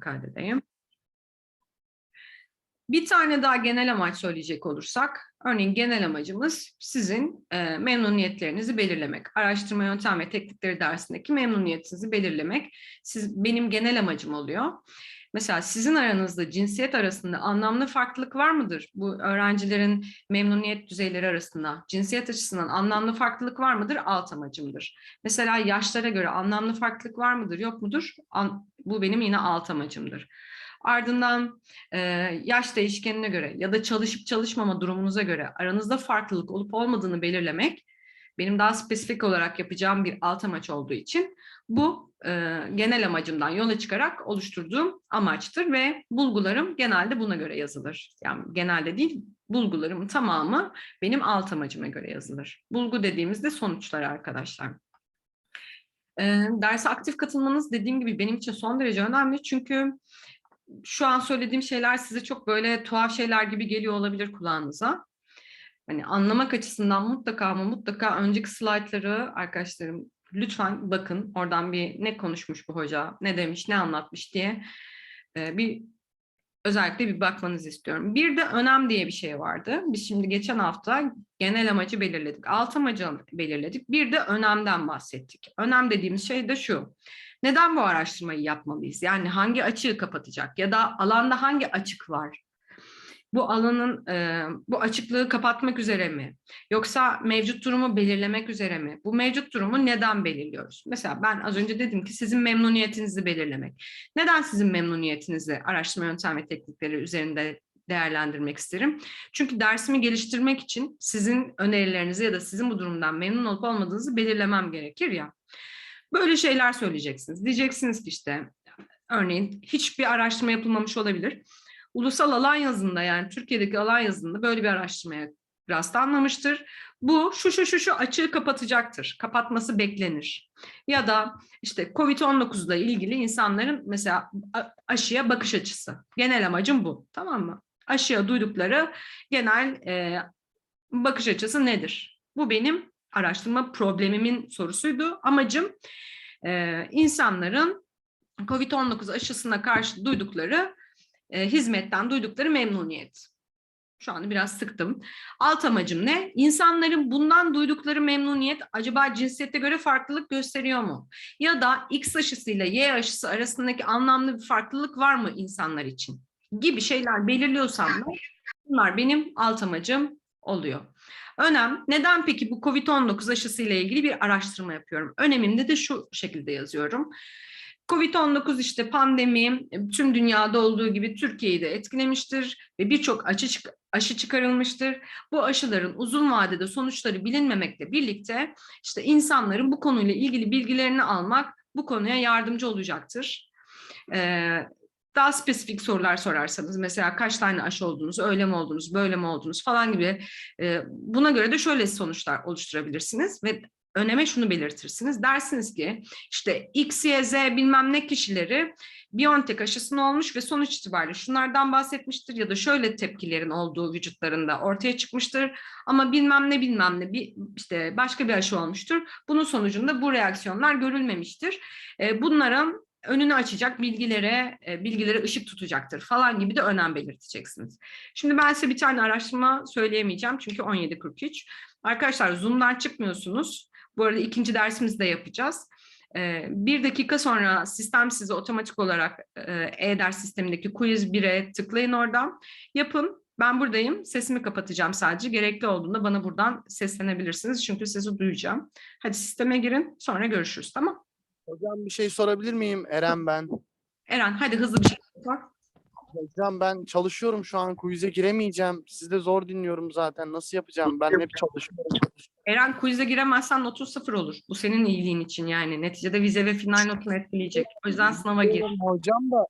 kaydedeyim. Bir tane daha genel amaç söyleyecek olursak, örneğin genel amacımız sizin e, memnuniyetlerinizi belirlemek. Araştırma yöntem ve teknikleri dersindeki memnuniyetinizi belirlemek. Siz, benim genel amacım oluyor. Mesela sizin aranızda cinsiyet arasında anlamlı farklılık var mıdır? Bu öğrencilerin memnuniyet düzeyleri arasında cinsiyet açısından anlamlı farklılık var mıdır? Alt amacımdır. Mesela yaşlara göre anlamlı farklılık var mıdır? Yok mudur? An- bu benim yine alt amacımdır. Ardından e, yaş değişkenine göre ya da çalışıp çalışmama durumunuza göre aranızda farklılık olup olmadığını belirlemek benim daha spesifik olarak yapacağım bir alt amaç olduğu için bu genel amacımdan yola çıkarak oluşturduğum amaçtır ve bulgularım genelde buna göre yazılır. Yani genelde değil, bulgularımın tamamı benim alt amacıma göre yazılır. Bulgu dediğimizde sonuçlar arkadaşlar. E, derse aktif katılmanız dediğim gibi benim için son derece önemli çünkü şu an söylediğim şeyler size çok böyle tuhaf şeyler gibi geliyor olabilir kulağınıza. Hani anlamak açısından mutlaka ama mutlaka önceki slaytları arkadaşlarım lütfen bakın oradan bir ne konuşmuş bu hoca, ne demiş, ne anlatmış diye e, bir özellikle bir bakmanızı istiyorum. Bir de önem diye bir şey vardı. Biz şimdi geçen hafta genel amacı belirledik, alt amacı belirledik. Bir de önemden bahsettik. Önem dediğimiz şey de şu. Neden bu araştırmayı yapmalıyız? Yani hangi açığı kapatacak ya da alanda hangi açık var? Bu alanın e, bu açıklığı kapatmak üzere mi? Yoksa mevcut durumu belirlemek üzere mi? Bu mevcut durumu neden belirliyoruz? Mesela ben az önce dedim ki sizin memnuniyetinizi belirlemek. Neden sizin memnuniyetinizi araştırma yöntem ve teknikleri üzerinde değerlendirmek isterim? Çünkü dersimi geliştirmek için sizin önerilerinizi ya da sizin bu durumdan memnun olup olmadığınızı belirlemem gerekir ya. Böyle şeyler söyleyeceksiniz. Diyeceksiniz ki işte örneğin hiçbir araştırma yapılmamış olabilir. Ulusal alan yazında yani Türkiye'deki alan yazında böyle bir araştırmaya rastlanmamıştır. Bu şu şu şu şu açığı kapatacaktır. Kapatması beklenir. Ya da işte COVID-19 ile ilgili insanların mesela aşıya bakış açısı. Genel amacım bu. Tamam mı? Aşıya duydukları genel e, bakış açısı nedir? Bu benim araştırma problemimin sorusuydu. Amacım e, insanların COVID-19 aşısına karşı duydukları e, hizmetten duydukları memnuniyet. Şu anda biraz sıktım. Alt amacım ne? İnsanların bundan duydukları memnuniyet acaba cinsiyete göre farklılık gösteriyor mu? Ya da X aşısıyla Y aşısı arasındaki anlamlı bir farklılık var mı insanlar için? Gibi şeyler belirliyorsam da bunlar benim alt amacım oluyor. Önem, neden peki bu COVID-19 aşısı ile ilgili bir araştırma yapıyorum? Öneminde de şu şekilde yazıyorum. Covid-19 işte pandemi tüm dünyada olduğu gibi Türkiye'yi de etkilemiştir ve birçok aşı, çık aşı çıkarılmıştır. Bu aşıların uzun vadede sonuçları bilinmemekle birlikte işte insanların bu konuyla ilgili bilgilerini almak bu konuya yardımcı olacaktır. Ee, daha spesifik sorular sorarsanız mesela kaç tane aşı oldunuz, öyle mi oldunuz, böyle mi oldunuz falan gibi e, buna göre de şöyle sonuçlar oluşturabilirsiniz ve öneme şunu belirtirsiniz. Dersiniz ki işte X, Y, Z bilmem ne kişileri Biontech aşısını olmuş ve sonuç itibariyle şunlardan bahsetmiştir ya da şöyle tepkilerin olduğu vücutlarında ortaya çıkmıştır ama bilmem ne bilmem ne bir, işte başka bir aşı olmuştur. Bunun sonucunda bu reaksiyonlar görülmemiştir. Bunların önünü açacak bilgilere, bilgilere ışık tutacaktır falan gibi de önem belirteceksiniz. Şimdi ben size bir tane araştırma söyleyemeyeceğim çünkü 17.43. Arkadaşlar Zoom'dan çıkmıyorsunuz. Bu arada ikinci dersimizi de yapacağız. Bir dakika sonra sistem size otomatik olarak e-ders sistemindeki quiz 1'e tıklayın oradan. Yapın. Ben buradayım. Sesimi kapatacağım sadece. Gerekli olduğunda bana buradan seslenebilirsiniz. Çünkü sesi duyacağım. Hadi sisteme girin. Sonra görüşürüz. Tamam. Hocam bir şey sorabilir miyim? Eren ben. Eren hadi hızlı bir şey sor. Hocam ben çalışıyorum şu an quiz'e giremeyeceğim. Siz de zor dinliyorum zaten. Nasıl yapacağım? Ben hep çalışıyorum. Eren quiz'e giremezsen notun sıfır olur. Bu senin iyiliğin için yani. Neticede vize ve final notunu etkileyecek. O yüzden sınava gir. Hocam da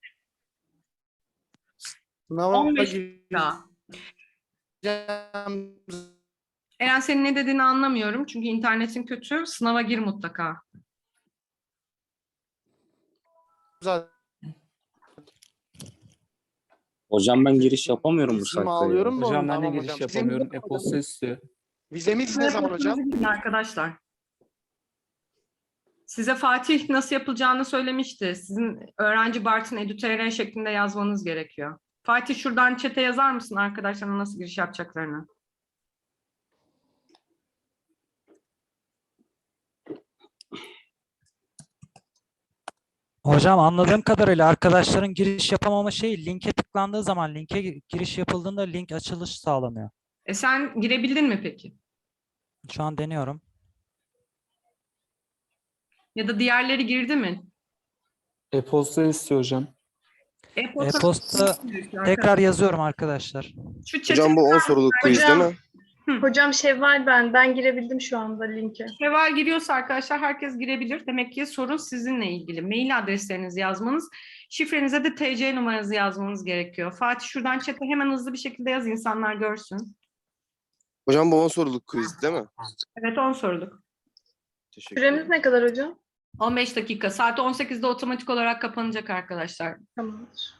sınava 15 daha. gireceğim Eren senin ne dediğini anlamıyorum. Çünkü internetin kötü. Sınava gir mutlaka. zaten. Hocam ben giriş yapamıyorum bu saatte. ya. alıyorum da Hocam ben de giriş hocam. yapamıyorum. E-posta istiyor. Vizemiz ne zaman hocam? Arkadaşlar. Size Fatih nasıl yapılacağını söylemişti. Sizin öğrenci Bartın EduTR şeklinde yazmanız gerekiyor. Fatih şuradan çete yazar mısın arkadaşlarına nasıl giriş yapacaklarını? Hocam anladığım kadarıyla arkadaşların giriş yapamama şeyi linke tıklandığı zaman linke gi- giriş yapıldığında link açılış sağlamıyor. E sen girebildin mi peki? Şu an deniyorum. Ya da diğerleri girdi mi? E-posta istiyor hocam. E-posta, E-posta tekrar yazıyorum arkadaşlar. Şu Hocam bu 10 soruluk quiz değil Hocam. Mi? Hocam Şevval ben. Ben girebildim şu anda linke. Şevval giriyorsa arkadaşlar herkes girebilir. Demek ki sorun sizinle ilgili. Mail adreslerinizi yazmanız, şifrenize de TC numaranızı yazmanız gerekiyor. Fatih şuradan chat'e hemen hızlı bir şekilde yaz insanlar görsün. Hocam bu 10 soruluk quiz değil mi? Evet 10 soruluk. Teşekkür Süremiz ederim. ne kadar hocam? 15 dakika. Saat 18'de otomatik olarak kapanacak arkadaşlar. Tamamdır.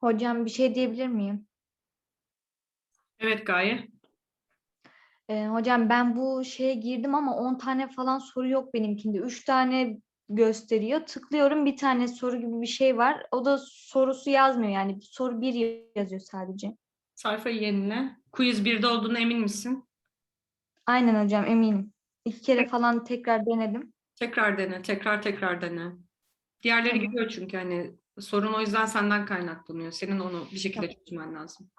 Hocam bir şey diyebilir miyim? Evet Gaye. Ee, hocam ben bu şeye girdim ama 10 tane falan soru yok benimkinde. 3 tane gösteriyor. Tıklıyorum bir tane soru gibi bir şey var. O da sorusu yazmıyor yani. Soru 1 yazıyor sadece. Sayfayı yenile. Quiz 1'de olduğuna emin misin? Aynen hocam eminim. İki kere falan tekrar denedim. Tekrar dene, tekrar tekrar dene. Diğerleri Tamam. gidiyor çünkü hani sorun o yüzden senden kaynaklanıyor. Senin onu bir şekilde çözmen lazım.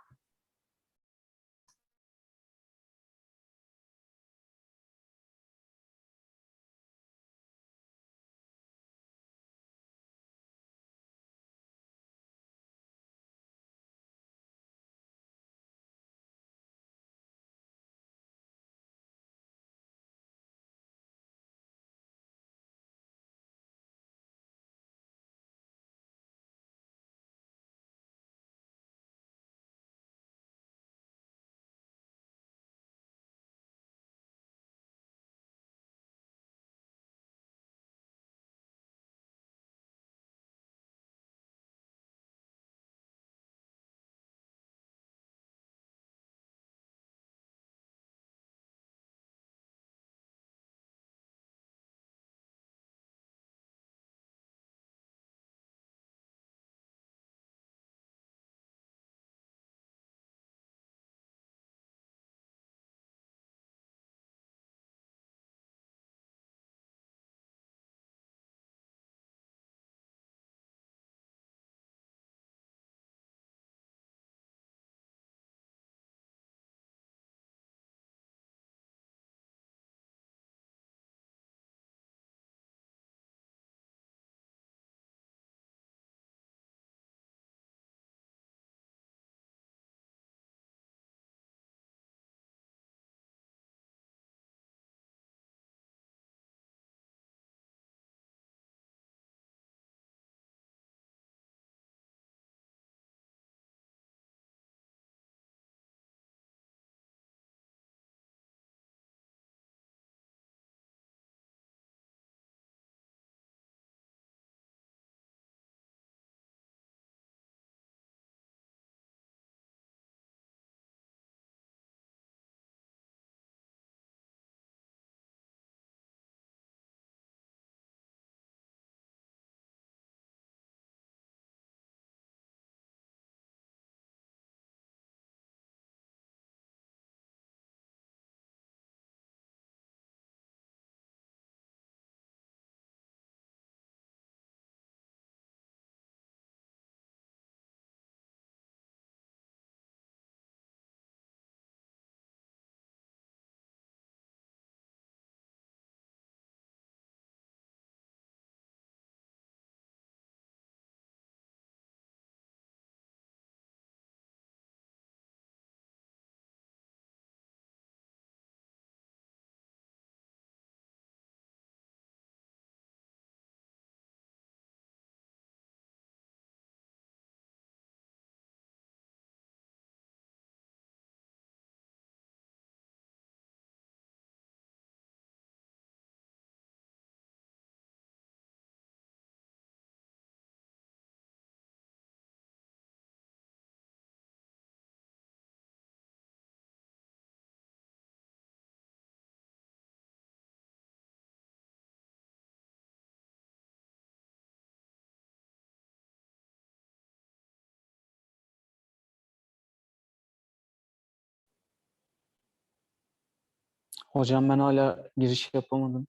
Hocam ben hala giriş yapamadım.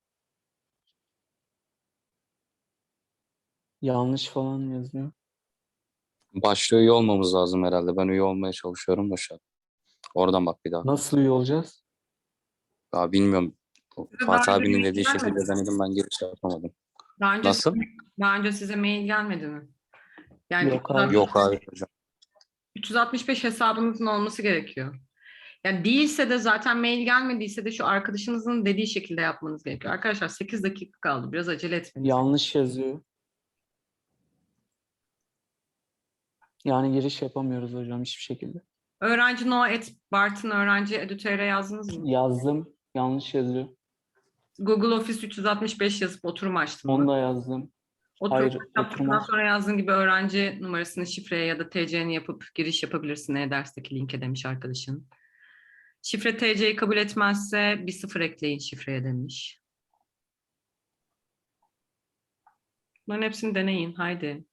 Yanlış falan yazıyor. Başta üye olmamız lazım herhalde. Ben üye olmaya çalışıyorum da şu an. Oradan bak bir daha. Nasıl üye olacağız? Daha bilmiyorum. Size Fatih abinin dediği şekilde denedim ben giriş yapamadım. Daha önce, Nasıl? Daha önce size mail gelmedi mi? Yani Yok abi. Yok abi hocam. 365 hesabınızın olması gerekiyor. Yani değilse de zaten mail gelmediyse de şu arkadaşınızın dediği şekilde yapmanız gerekiyor. Arkadaşlar 8 dakika kaldı. Biraz acele etmeniz. Yanlış yazıyor. Yani giriş yapamıyoruz hocam hiçbir şekilde. Öğrenci no et Bartın öğrenci edütere yazdınız mı? Yazdım. Yanlış yazıyor. Google Office 365 yazıp oturum açtın mı? Onu da yazdım. Oturum hayır, yaptıktan sonra yazdığın gibi öğrenci numarasını şifreye ya da TC'ni yapıp giriş yapabilirsin e-dersteki linke demiş arkadaşın. Şifre TC'yi kabul etmezse bir sıfır ekleyin şifreye demiş. Bunların hepsini deneyin. Haydi.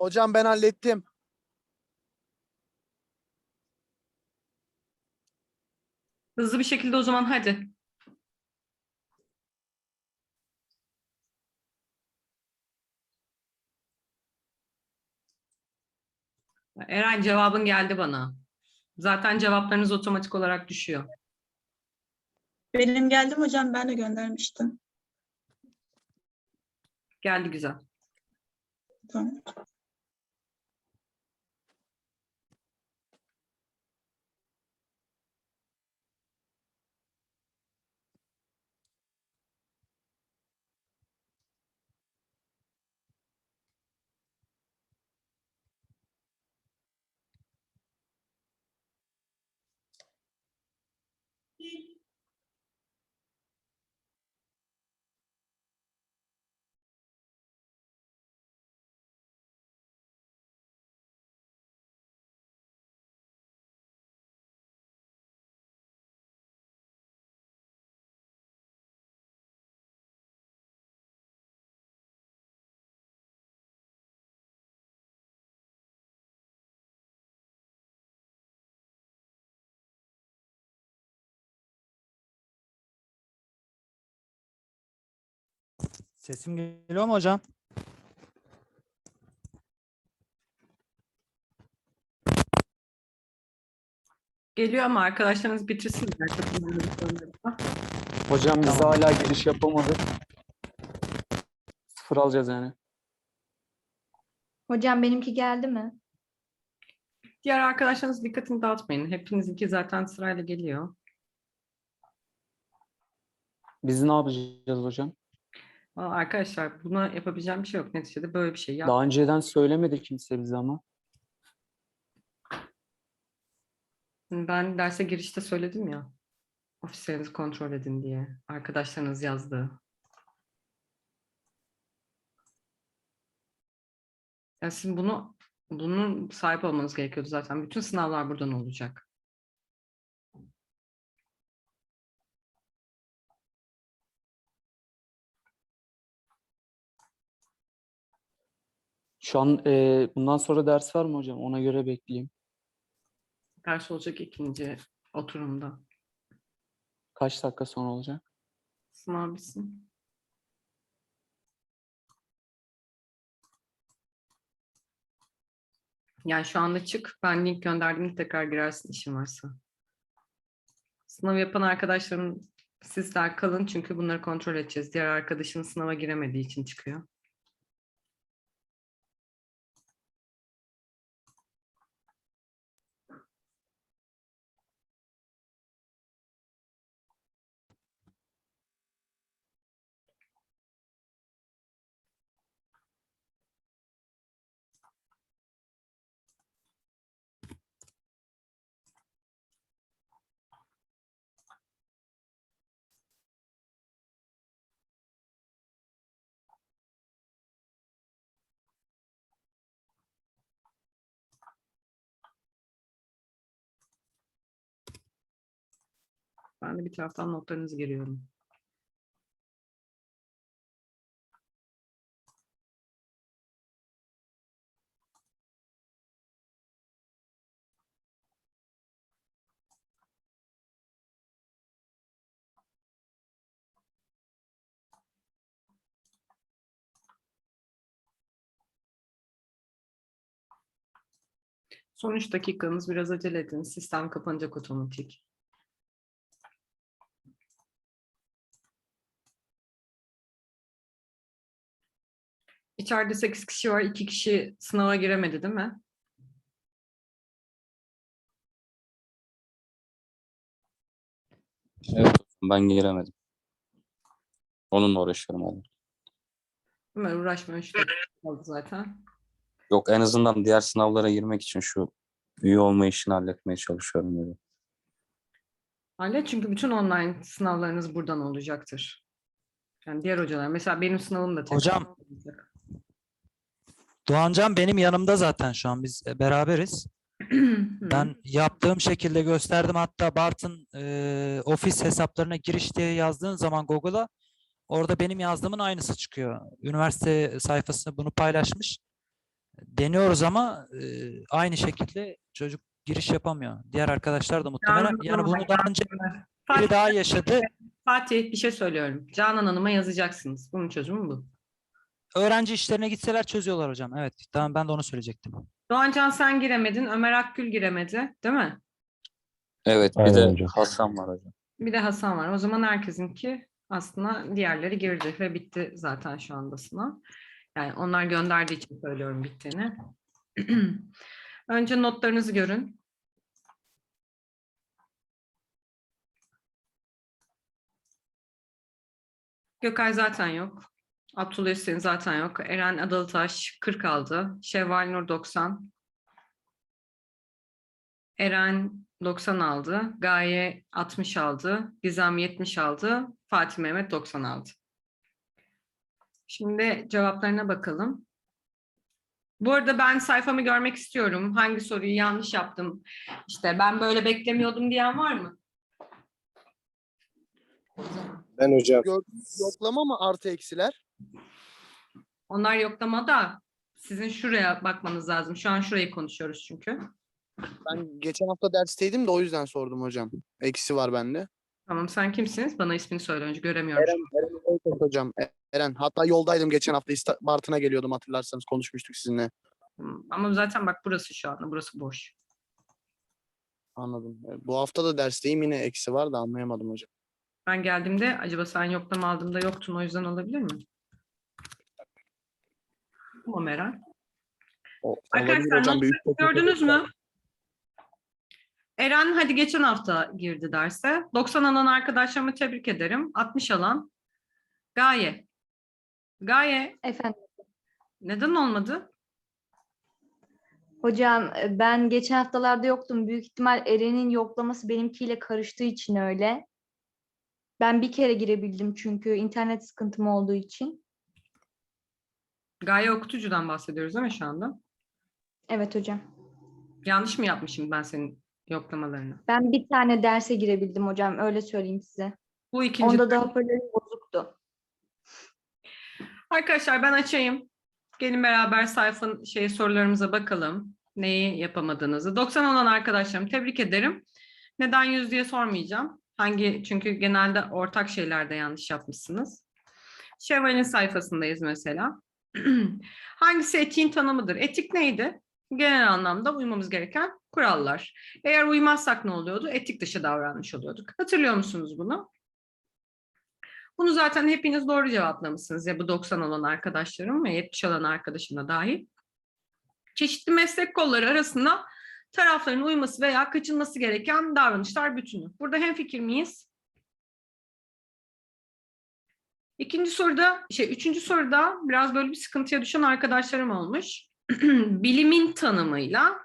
Hocam ben hallettim. Hızlı bir şekilde o zaman hadi. Eren cevabın geldi bana. Zaten cevaplarınız otomatik olarak düşüyor. Benim geldim hocam ben de göndermiştim. Geldi güzel. Tamam. Sesim geliyor mu hocam? Geliyor ama arkadaşlarınız bitirsin. Hocam biz Tamam. hala giriş yapamadık. Sıfır alacağız yani. Hocam benimki geldi mi? Diğer arkadaşlarınız dikkatini dağıtmayın. Hepinizinki zaten sırayla geliyor. Biz ne yapacağız hocam? Valla Arkadaşlar buna yapabileceğim bir şey yok. Neticede böyle bir şey yap. Daha önceden söylemedi kimse bize ama. Ben derse girişte söyledim ya. Ofislerinizi kontrol edin diye. Arkadaşlarınız yazdı. Ya sizin bunu bunun sahip olmanız gerekiyordu zaten. Bütün sınavlar buradan olacak. Şu an e, bundan sonra ders var mı hocam? Ona göre bekleyeyim. Ders olacak ikinci oturumda. Kaç dakika sonra olacak? Sınav bitsin. Yani şu anda çık. Ben link gönderdiğimde tekrar girersin işin varsa. Sınav yapan arkadaşlarım sizler kalın çünkü bunları kontrol edeceğiz. Diğer arkadaşın sınava giremediği için çıkıyor. Ben de bir taraftan notlarınızı giriyorum. Son 3 dakikanız biraz acele edin. Sistem kapanacak otomatik. İçeride 8 kişi var. 2 kişi sınava giremedi değil mi? Evet ben giremedim. Onunla uğraşıyorum hala. Ömer uğraşma. 3 dakika kaldı zaten. Yok en azından diğer sınavlara girmek için şu üye olma işini halletmeye çalışıyorum böyle. Hallet çünkü bütün online sınavlarınız buradan olacaktır. Yani diğer hocalar. Mesela benim sınavım da tek Hocam. olacak. Doğancan benim yanımda zaten şu an biz e, beraberiz. Ben yaptığım şekilde gösterdim. Hatta Bart'ın e, ofis hesaplarına giriş diye yazdığın zaman Google'a orada benim yazdığımın aynısı çıkıyor. Üniversite sayfasında bunu paylaşmış. Deniyoruz ama e, aynı şekilde çocuk giriş yapamıyor. Diğer arkadaşlar da muhtemelen yani bunu daha önce biri Fatih, daha yaşadı. Fatih bir şey söylüyorum. Canan Hanım'a yazacaksınız. Bunun çözümü bu. Öğrenci işlerine gitseler çözüyorlar hocam. Evet, tamam ben de onu söyleyecektim. Doğancan sen giremedin. Ömer Akgül giremedi. Değil mi? Evet bir Aynen de hocam. Hasan var hocam. Bir de Hasan var. O zaman herkesinki aslında diğerleri girdi ve bitti zaten şu anda sınav. Yani onlar gönderdiği için söylüyorum bittiğini. Önce notlarınızı görün. Gökay zaten yok. Abdullah Hüseyin zaten yok. Eren Adalıtaş 40 aldı. Şevval Nur 90. Eren 90 aldı. Gaye 60 aldı. Gizem 70 aldı. Fatih Mehmet 90 aldı. Şimdi cevaplarına bakalım. Bu arada ben sayfamı görmek istiyorum. Hangi soruyu yanlış yaptım? İşte ben böyle beklemiyordum diyen var mı? Ben hocam. Gördüğünüz yoklama mı artı eksiler? Onlar yoklamada sizin şuraya bakmanız lazım. Şu an şurayı konuşuyoruz çünkü. Ben geçen hafta dersteydim de o yüzden sordum hocam. Eksi var bende. Tamam sen kimsiniz? Bana ismini söyle önce göremiyorum. Eren, Eren Öyküz hocam. Eren. Hatta yoldaydım geçen hafta. İsta- Bartın'a geliyordum hatırlarsanız konuşmuştuk sizinle. Tamam. Ama zaten bak burası şu anda. Burası boş. Anladım. E, Bu hafta da dersteyim yine eksi var da anlayamadım hocam. Ben geldiğimde acaba sen yoklama aldığımda yoktun o yüzden olabilir mi? Tamam Eren. O, Arkadaşlar hocam. Gördünüz mü? Eren hadi geçen hafta girdi derse. 90 alan arkadaşlarımı tebrik ederim. 60 alan. Gaye. Gaye Efendim neden olmadı? hocam e, ben geçen haftalarda yoktum. Büyük ihtimal Eren'in yoklaması benimkiyle karıştığı için öyle. Ben bir kere girebildim çünkü internet sıkıntım olduğu için. Gaye okutucudan bahsediyoruz değil mi şu anda? Evet hocam. Yanlış mı yapmışım ben senin yoklamalarını? Ben bir tane derse girebildim hocam öyle söyleyeyim size. Bu ikinci. Onda da hoparlörüm bozuktu. Arkadaşlar ben açayım. Gelin beraber sayfanın şey sorularımıza bakalım. Neyi yapamadığınızı. 90 olan arkadaşlarım tebrik ederim. Neden 100 diye sormayacağım. Hangi çünkü genelde ortak şeylerde yanlış yapmışsınız. Şevval'in sayfasındayız mesela. Hangisi etiğin tanımıdır? Etik neydi? Genel anlamda uymamız gereken kurallar. Eğer uymazsak ne oluyordu? Etik dışı davranmış oluyorduk. Hatırlıyor musunuz bunu? Bunu zaten hepiniz doğru cevaplamışsınız ya bu 90 olan arkadaşlarım ve 70 olan arkadaşım da dahil. Çeşitli meslek kolları arasında tarafların uyması veya kaçınması gereken davranışlar bütünü. Burada hemfikir miyiz? İkinci soruda, şey üçüncü soruda biraz böyle bir sıkıntıya düşen arkadaşlarım olmuş. Bilimin tanımıyla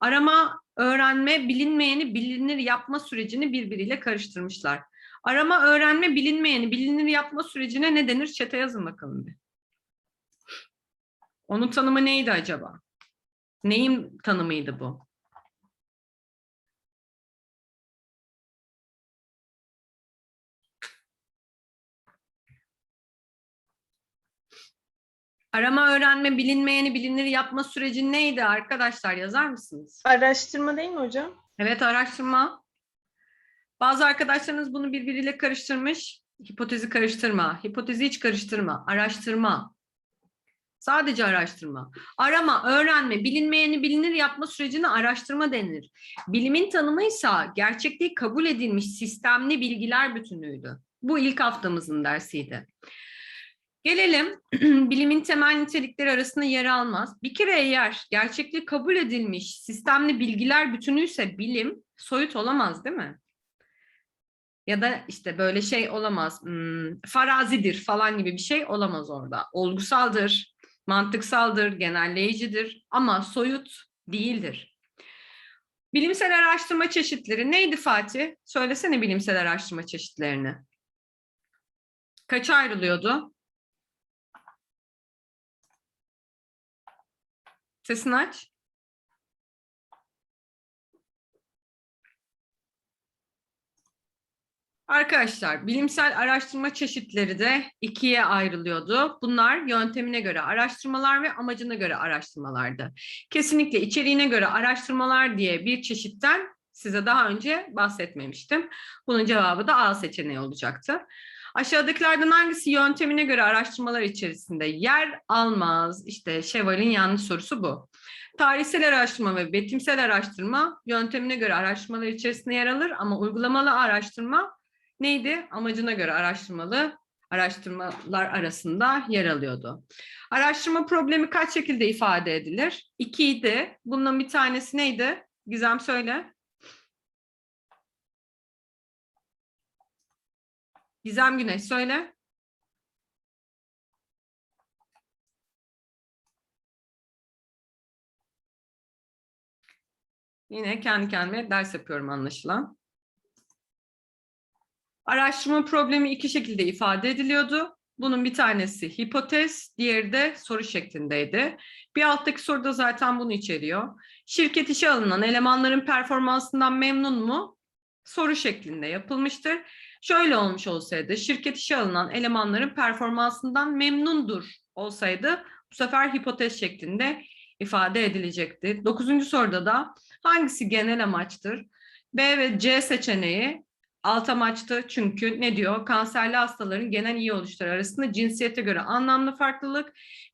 arama, öğrenme, bilinmeyeni bilinir yapma sürecini birbiriyle karıştırmışlar. Arama, öğrenme, bilinmeyeni bilinir yapma sürecine ne denir? Çete yazın bakalım bir. Onun tanımı neydi acaba? Neyin tanımıydı bu? Arama, öğrenme, bilinmeyeni bilinir yapma süreci neydi arkadaşlar? Yazar mısınız? Araştırma değil mi hocam? Evet, araştırma. Bazı arkadaşlarınız bunu birbiriyle karıştırmış. Hipotezi karıştırma, hipotezi hiç karıştırma, araştırma. Sadece araştırma. Arama, öğrenme, bilinmeyeni bilinir yapma sürecine araştırma denilir. Bilimin tanımıysa gerçekliği kabul edilmiş sistemli bilgiler bütünüydü. Bu ilk haftamızın dersiydi. Gelelim bilimin temel nitelikleri arasında yer almaz. Bir kere eğer gerçekliği kabul edilmiş sistemli bilgiler bütünüyse bilim soyut olamaz değil mi? Ya da işte böyle şey olamaz, hmm, farazidir falan gibi bir şey olamaz orada. Olgusaldır, mantıksaldır, genelleyicidir ama soyut değildir. Bilimsel araştırma çeşitleri neydi Fatih? Söylesene bilimsel araştırma çeşitlerini. Kaça ayrılıyordu? Sesini aç. Arkadaşlar, bilimsel araştırma çeşitleri de ikiye ayrılıyordu. Bunlar yöntemine göre araştırmalar ve amacına göre araştırmalardı. Kesinlikle içeriğine göre araştırmalar diye bir çeşitten size daha önce bahsetmemiştim. Bunun cevabı da A seçeneği olacaktı. Aşağıdakilerden hangisi yöntemine göre araştırmalar içerisinde yer almaz? İşte Şevval'in yanlış sorusu bu. Tarihsel araştırma ve betimsel araştırma yöntemine göre araştırmalar içerisinde yer alır ama uygulamalı araştırma neydi? Amacına göre araştırmalı araştırmalar arasında yer alıyordu. Araştırma problemi kaç şekilde ifade edilir? İkiydi. Bunun bir tanesi neydi? Gizem söyle. Gizem Güneş söyle. Yine kendi kendime ders yapıyorum anlaşılan. Araştırma problemi iki şekilde ifade ediliyordu. Bunun bir tanesi hipotez, diğeri de soru şeklindeydi. Bir alttaki soruda zaten bunu içeriyor. Şirket işe alınan elemanların performansından memnun mu? Soru şeklinde yapılmıştır. Şöyle olmuş olsaydı, şirket işe alınan elemanların performansından memnundur olsaydı bu sefer hipotez şeklinde ifade edilecekti. Dokuzuncu soruda da hangisi genel amaçtır? B ve C seçeneği alt amaçtı çünkü ne diyor? Kanserli hastaların genel iyi oluşları arasında cinsiyete göre anlamlı farklılık.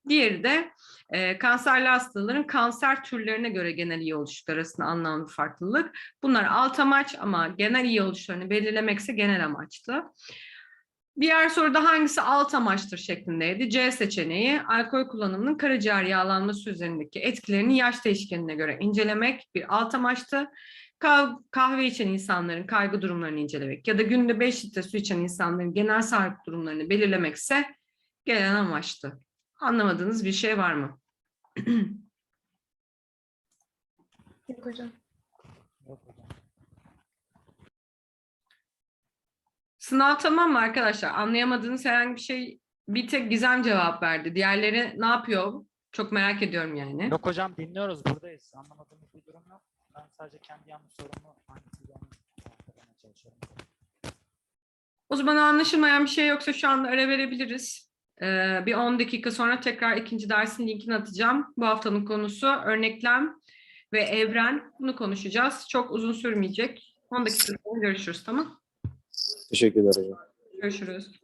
Diğeri de e, kanserli hastaların kanser türlerine göre genel iyi oluşları arasında anlamlı farklılık. Bunlar alt amaç ama genel iyi oluşlarını belirlemekse genel amaçtı. Diğer soruda hangisi alt amaçtır şeklindeydi. C seçeneği alkol kullanımının karaciğer yağlanması üzerindeki etkilerini yaş değişkenine göre incelemek bir alt amaçtı. Kah- Kahve içen insanların kaygı durumlarını incelemek ya da günde 5 litre su içen insanların genel sağlık durumlarını belirlemekse genel amaçtı. Anlamadığınız bir şey var mı? Yok hocam. Sınav tamam mı arkadaşlar? Anlayamadığınız herhangi bir şey bir tek Gizem cevap verdi. Diğerleri ne yapıyor? Çok merak ediyorum yani. Yok hocam dinliyoruz buradayız. Anlamadığımız bir durum yok. Ben sadece kendi yanlış sorumu hangisi onu çalışıyorum. O zaman anlaşılmayan bir şey yoksa şu anda ara verebiliriz. Ee, bir 10 dakika sonra tekrar ikinci dersin linkini atacağım. Bu haftanın konusu örneklem ve evren. Bunu konuşacağız. Çok uzun sürmeyecek. 10 dakika sonra görüşürüz tamam? Teşekkürler hocam. Görüşürüz.